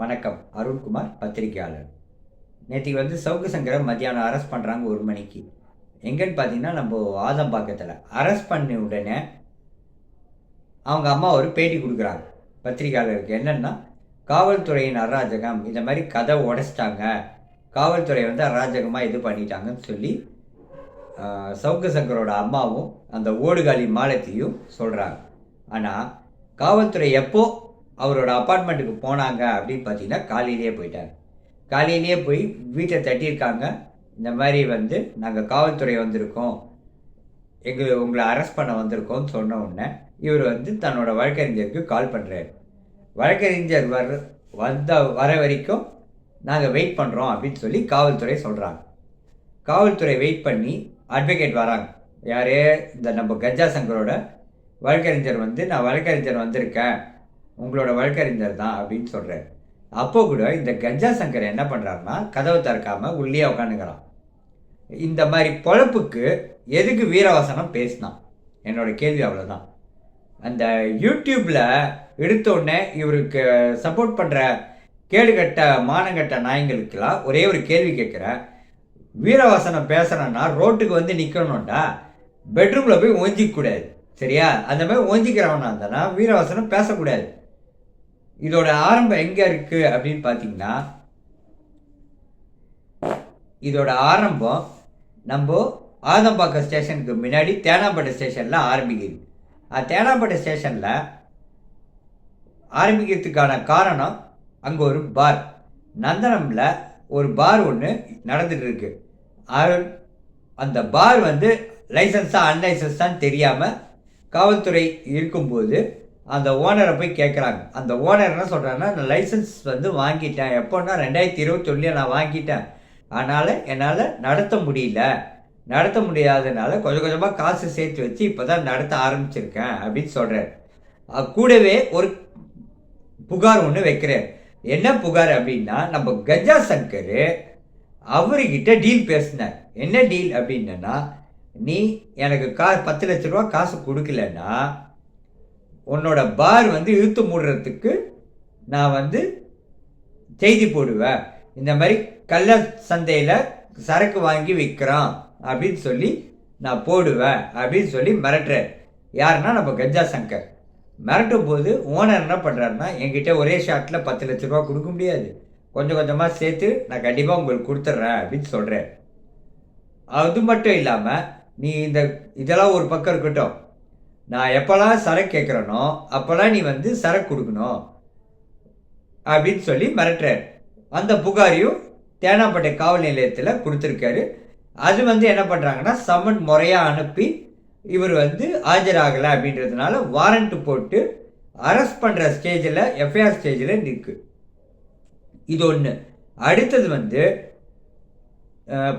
வணக்கம். அருண்குமார் பத்திரிகையாளர். நேற்றுக்கு வந்து சவுக்கு சங்கரை மத்தியானம் அரெஸ்ட் பண்ணுறாங்க ஒரு மணிக்கு. எங்கன்னு பார்த்தீங்கன்னா நம்ம ஆதம்பாக்கத்தில். அரெஸ்ட் பண்ண உடனே அவங்க அம்மா ஒரு பேட்டி கொடுக்குறாங்க. பத்திரிகையாளருக்கு என்னென்னா காவல்துறையின் அராஜகம் இந்த மாதிரி கதை உடைச்சிட்டாங்க. காவல்துறை வந்து அராஜகமாக இது பண்ணிட்டாங்கன்னு சொல்லி சவுக்கு சங்கரோட அம்மாவும் அந்த ஓடுகாலி மாலத்தியும் சொல்கிறாங்க ஆனால் காவல்துறை எப்போது அவரோட அப்பார்ட்மெண்ட்டுக்கு போனாங்க அப்படின்னு பார்த்தீங்கன்னா காலையிலேயே போயிட்டாங்க. காலையிலேயே போய் வீட்டை தட்டியிருக்காங்க. இந்த மாதிரி வந்து நாங்கள் காவல்துறை வந்திருக்கோம். எங்கள் உங்களை அரெஸ்ட் பண்ண வந்திருக்கோம்னு சொன்ன உடனே இவர் வந்து தன்னோட வழக்கறிஞருக்கு கால் பண்ணுறாரு வழக்கறிஞர் வர வந்த வர வரைக்கும் நாங்கள் வெயிட் பண்ணுறோம் அப்படின்னு சொல்லி காவல்துறை சொல்கிறாங்க காவல்துறை வெயிட் பண்ணி அட்வொகேட் வராங்க. யாரே? இந்த நம்ம கஜா சங்கரோட வழக்கறிஞர் வந்து நான் வழக்கறிஞர் வந்திருக்கேன். உங்களோட வழக்கறிஞர் தான் அப்படின்னு சொல்கிறார் அப்போ கூட இந்த கஞ்சா சங்கர் என்ன பண்ணுறாருன்னா கதவை திறக்காம உள்ளே உட்காந்துக்கிறான் இந்த மாதிரி பொழப்புக்கு எதுக்கு வீரவசனம் பேசினான்? என்னோட கேள்வி அவ்வளோதான் அந்த யூடியூப்பில் எடுத்த உடனே இவருக்கு சப்போர்ட் பண்ணுற கேடுகட்ட மானங்கட்ட நாய்ங்களுக்கெல்லாம் ஒரே ஒரு கேள்வி கேட்குறேன் வீரவசனம் பேசுகிறேன்னா ரோட்டுக்கு வந்து நிற்கணும்டா பெட்ரூமில் போய் ஓஞ்சிக்கூடாது சரியா? அந்த மாதிரி ஓஞ்சிக்கிறவனா இருந்தானா வீரவசனம் பேசக்கூடாது. இதோட ஆரம்பம் எங்கே இருக்குது அப்படின்னு பார்த்தீங்கன்னா இதோட ஆரம்பம் நம்ம ஆதம்பாக்கம் ஸ்டேஷனுக்கு முன்னாடி தேனாம்பேட்டை ஸ்டேஷனில் ஆரம்பிக்குது. அது தேனாம்பேட்டை ஸ்டேஷனில் ஆரம்பிக்கிறதுக்கான காரணம் அங்கே ஒரு பார். நந்தனமில் ஒரு பார் ஒன்று நடந்துகிட்டு இருக்குது அந்த பார் வந்து லைசன்ஸாக அன்லைசன்ஸான்னு தெரியாமல் காவல்துறை இருக்கும்போது அந்த ஓனரை போய் கேட்குறாங்க அந்த ஓனர் என்ன சொல்கிறாங்கன்னா நான் லைசன்ஸ் வந்து வாங்கிட்டேன். எப்போன்னா ரெண்டாயிரத்தி இருபத்தொன்னில் நான் வாங்கிட்டேன். அதனால் என்னால் நடத்த முடியல. நடத்த முடியாதனால கொஞ்சம் கொஞ்சமாக காசு சேர்த்து வச்சு இப்போ தான் நடத்த ஆரம்பிச்சிருக்கேன் அப்படின்னு சொல்கிறார் கூடவே ஒரு புகார் ஒன்று வைக்கிறார். என்ன புகார் அப்படின்னா நம்ம கஜா சங்கர் அவர்கிட்ட டீல் பேசினார். என்ன டீல் அப்படின்னா நீ எனக்கு கா பத்து லட்ச ரூபா காசு கொடுக்கலன்னா உன்னோட பார் வந்து இழுத்து மூடுறதுக்கு நான் வந்து செய்தி போடுவேன். இந்த மாதிரி கள்ள சந்தையில் சரக்கு வாங்கி விற்கிறான் அப்படின்னு சொல்லி நான் போடுவேன் அப்படின்னு சொல்லி மிரட்டுறார். யாருன்னா நம்ம கஜா சங்கர். மிரட்டும் போது ஓனர் என்ன பண்ணுறாருன்னா என்கிட்ட ஒரே ஷாட்டில் பத்து லட்ச ரூபா கொடுக்க முடியாது. கொஞ்சம் கொஞ்சமாக சேர்த்து நான் கண்டிப்பாக உங்களுக்கு கொடுத்துட்றேன் அப்படின்னு சொல்கிறேன் அது மட்டும் இல்லாமல் நீ இந்த இதெல்லாம் ஒரு பக்கம் இருக்கட்டும். நான் எப்போல்லாம் சரக்கு கேட்குறேனோ அப்போல்லாம் நீ வந்து சரக்கு கொடுக்கணும் அப்படின்னு சொல்லி மிரட்டுறாரு. அந்த புகாரையும் தேனாம்பேட்டை காவல் நிலையத்தில் கொடுத்துருக்காரு. அது வந்து என்ன பண்ணுறாங்கன்னா சம்மன் முறையாக அனுப்பி இவர் வந்து ஆஜராகலை அப்படின்றதுனால வாரண்ட் போட்டு அரெஸ்ட் பண்ணுற ஸ்டேஜில் எஃப்ஐஆர் ஸ்டேஜில் நிற்கு இது ஒன்று அடுத்தது வந்து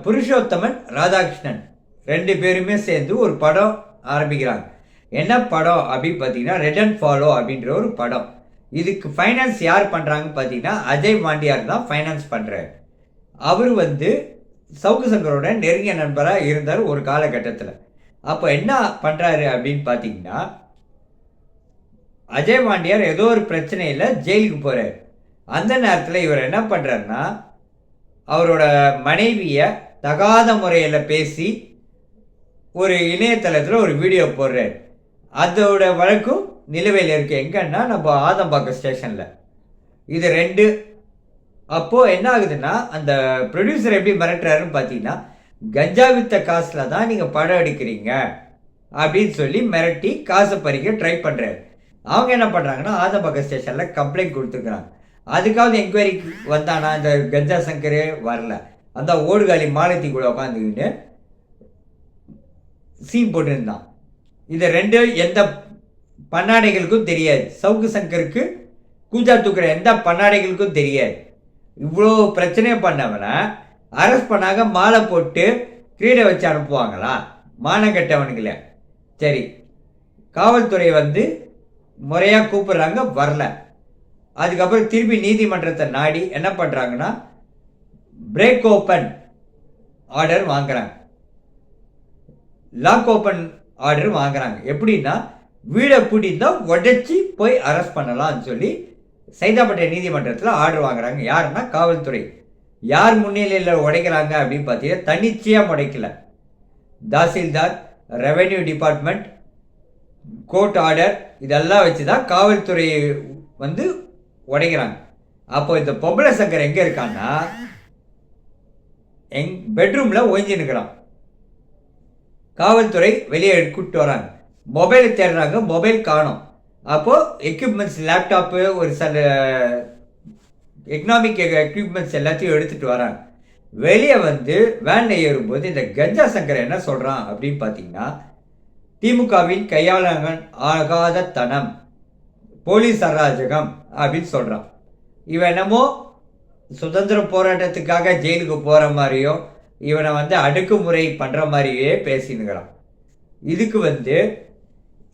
புருஷோத்தமன் ராதாகிருஷ்ணன் ரெண்டு பேருமே சேர்ந்து ஒரு படம் ஆரம்பிக்கிறாங்க. என்ன படம் அப்படின்னு பார்த்தீங்கன்னா ரெட் அண்ட் ஃபாலோ அப்படின்ற ஒரு படம். இதுக்கு ஃபைனான்ஸ் யார் பண்ணுறாங்கன்னு பார்த்தீங்கன்னா அஜய் மாண்டியார் தான் ஃபைனான்ஸ் பண்ணுறாரு அவர் வந்து சவுக்கு சங்கரோட நெருங்கிய நண்பராக இருந்தார் ஒரு காலகட்டத்தில். அப்போ என்ன பண்ணுறாரு அப்படின்னு பார்த்தீங்கன்னா அஜய் மாண்டியார் ஏதோ ஒரு பிரச்சனையில் ஜெயிலுக்கு போகிறார் அந்த நேரத்தில் இவர் என்ன பண்ணுறாருன்னா அவரோட மனைவியை தகாத முறையில் பேசி ஒரு இணையதளத்தில் ஒரு வீடியோ போடுறாரு. அதோட வழக்கும் நிலுவையில் இருக்கு. எங்கன்னா நம்ம ஆதம்பாக்கம் ஸ்டேஷனில். இது ரெண்டு. அப்போது என்ன ஆகுதுன்னா அந்த ப்ரொடியூசர் எப்படி மிரட்டுறாருன்னு பார்த்தீங்கன்னா கஞ்சா வித்த காசில் தான் நீங்கள் படம் எடுக்கிறீங்க அப்படின்னு சொல்லி மிரட்டி காசை பறிக்க ட்ரை பண்ணுறாரு அவங்க என்ன பண்ணுறாங்கன்னா ஆதம்பாக்கம் ஸ்டேஷனில் கம்ப்ளைண்ட் கொடுத்துருக்குறாங்க. அதுக்காவது என்கொயரிக்கு வந்தானா இந்த கஞ்சா சங்கரே வரல. அந்த ஓடுகாலி மாலத்தி கூட உட்காந்துக்கிட்டு சீன் போட்டுருந்தான். இந்த ரெண்டு எந்த பண்ணாடைகளுக்கும் தெரியாது. சவுக்கு சங்கருக்கு கூஜா தூக்குற எந்த பண்ணாடைகளுக்கும் தெரியாது. இவ்வளோ பிரச்சனையை பண்ணவனா அரெஸ்ட் பண்ணாங்க மாலை போட்டு கிரீடை வச்சு அனுப்புவாங்களா? மானம் கட்டவனுங்கள. சரி காவல்துறை வந்து முறையாக கூப்பிட்றாங்க வரல. அதுக்கப்புறம் திருப்பி நீதிமன்றத்தை நாடி என்ன பண்ணுறாங்கன்னா பிரேக் ஓப்பன் ஆர்டர் வாங்குறாங்க. லாக் ஓப்பன் ஆர்டர் வாங்குறாங்க. எப்படின்னா வீடை பூட்டியிருந்தா உடைச்சி போய் அரெஸ்ட் பண்ணலாம்னு சொல்லி சைதாப்பேட்டை நீதிமன்றத்தில் ஆர்டர் வாங்குறாங்க. யாருன்னா காவல்துறை. யார் முன்னிலையில் உடைக்கிறாங்க அப்படின்னு பார்த்தீங்கன்னா தனிச்சையாக உடைக்கல tahsildar revenue department court order இதெல்லாம் வச்சு தான் காவல்துறை வந்து உடைக்கிறாங்க. அப்போ இந்த பொம்பளை சங்கர் எங்கே இருக்கான்னா எங் பெட்ரூமில் ஒழிஞ்சு நிற்கிறான் காவல்துறை வெளியே கூப்பிட்டு வராங்க. மொபைலை தேடுறாங்க மொபைல் காணும். அப்போது எக்யூப்மெண்ட்ஸ் லேப்டாப்பு ஒரு சில எக்கனாமிக் எக்யூப்மெண்ட்ஸ் எல்லாத்தையும் எடுத்துகிட்டு வராங்க. வெளியே வந்து வேனில் ஏறும்போது இந்த கஞ்சா சங்கர் என்ன சொல்கிறான் அப்படின்னு பார்த்தீங்கன்னா திமுகவின் கையாளங்கள் ஆகாத தனம் போலீஸ் அராஜகம் அப்படின்னு சொல்கிறான் இவன் என்னமோ சுதந்திர போராட்டத்துக்காக ஜெயிலுக்கு போகிற மாதிரியும் இவனை வந்து அடுக்குமுறை பண்ணுற மாதிரியே பேசினுக்கிறான் இதுக்கு வந்து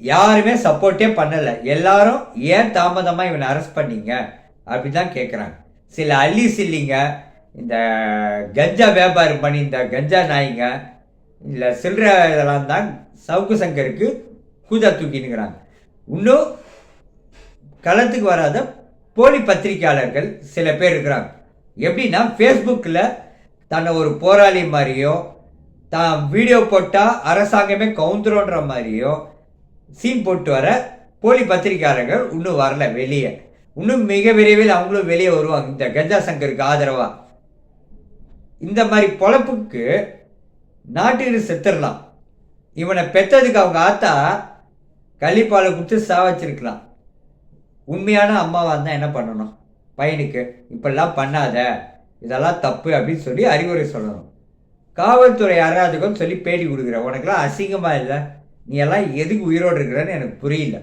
யாருமே சப்போர்ட்டே பண்ணலை. எல்லாரும் ஏன் தாமதமாக இவனை அரெஸ்ட் பண்ணீங்க? அப்படி தான் கேட்குறாங்க சில அள்ளி சில்லிங்க இந்த கஞ்சா வியாபாரம் பண்ணி இந்த கஞ்சா நாய்ங்க இல்லை சில்லற இதெல்லாம் தான் சவுக்கு சங்கருக்கு கூஜா தூக்கினுங்கிறாங்க. இன்னும் களத்துக்கு வராத போலி பத்திரிக்கையாளர்கள் சில பேர் இருக்கிறாங்க. எப்படின்னா ஃபேஸ்புக்கில் தன்னை ஒரு போராளி மாதிரியோ தான் வீடியோ போட்டால் அரசாங்கமே கவுந்துரோன்ற மாதிரியோ சீன் போட்டு வர போலி பத்திரிக்கையாளர்கள் இன்னும் வரல வெளியே. இன்னும் மிக விரைவில் அவங்களும் வெளியே வருவாங்க. இந்த கஞ்சா சங்கருக்கு ஆதரவாக இந்த மாதிரி பொழப்புக்கு நாட்டுக்கு செத்துடலாம். இவனை பெற்றதுக்கு அவங்க ஆத்தா கள்ளிப்பாலை கொடுத்து சாவச்சிருக்கலாம். உண்மையான அம்மாவாக இருந்தால் என்ன பண்ணணும்? பையனுக்கு இப்படிலாம் பண்ணாத. இதெல்லாம் தப்பு அப்படின்னு சொல்லி அறிவுரை சொல்லணும். காவல்துறை அராஜகம் சொல்லி பேடி கொடுக்குற. உனக்கெல்லாம் அசிங்கமாக இல்லை? நீ எல்லாம் எதுக்கு உயிரோடு இருக்கிறன்னு எனக்கு புரியல.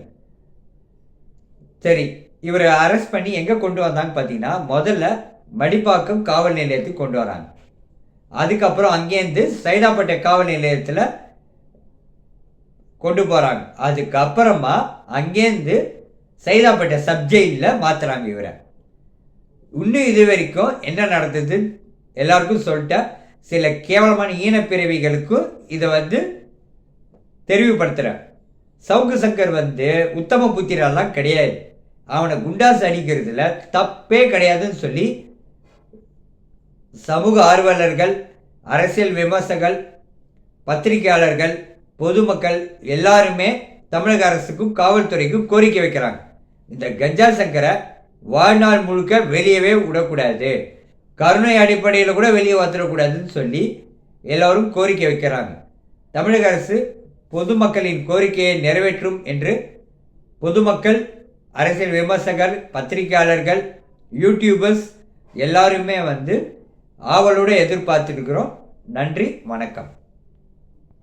சரி இவரை அரெஸ்ட் பண்ணி எங்கே கொண்டு வந்தாங்க பார்த்தீங்கன்னா முதல்ல மடிப்பாக்கம் காவல் நிலையத்துக்கு கொண்டு வராங்க. அதுக்கப்புறம் அங்கேருந்து சைதாப்பேட்டை காவல் நிலையத்தில் கொண்டு போகிறாங்க அதுக்கப்புறமா அங்கேருந்து சைதாப்பேட்டை சப்ஜெயிலில் மாற்றுறாங்க இவரை. இன்னும் இது வரைக்கும் என்ன நடந்தது? எல்லாருக்கும் சொல்லிட்டேன் சில கேவலமான ஈனப்பிறவிகளுக்கும் இதை வந்து தெரிவுபடுத்துகிறேன் சவுக்கு சங்கர் வந்து உத்தம புத்திரெல்லாம் கிடையாது. அவனை குண்டாசு அடிக்கிறதுல தப்பே கிடையாதுன்னு சொல்லி சமூக ஆர்வலர்கள் அரசியல் விமர்சகர்கள் பத்திரிகையாளர்கள் பொதுமக்கள் எல்லாருமே தமிழக அரசுக்கும் காவல்துறைக்கும் கோரிக்கை வைக்கிறாங்க. இந்த கஞ்சா சங்கரை வாழ்நாள் முழுக்க வெளியவே விடக்கூடாது. கருணை அடிப்படையில் கூட வெளியே வந்துடக்கூடாதுன்னு சொல்லி எல்லோரும் கோரிக்கை வைக்கிறாங்க. தமிழக அரசு பொதுமக்களின் கோரிக்கையை நிறைவேற்றும் என்று பொதுமக்கள் அரசியல் விமர்சகர் பத்திரிகையாளர்கள் யூடியூபர்ஸ் எல்லாருமே வந்து ஆவலோடு எதிர்பார்த்துருக்கிறோம் நன்றி வணக்கம்.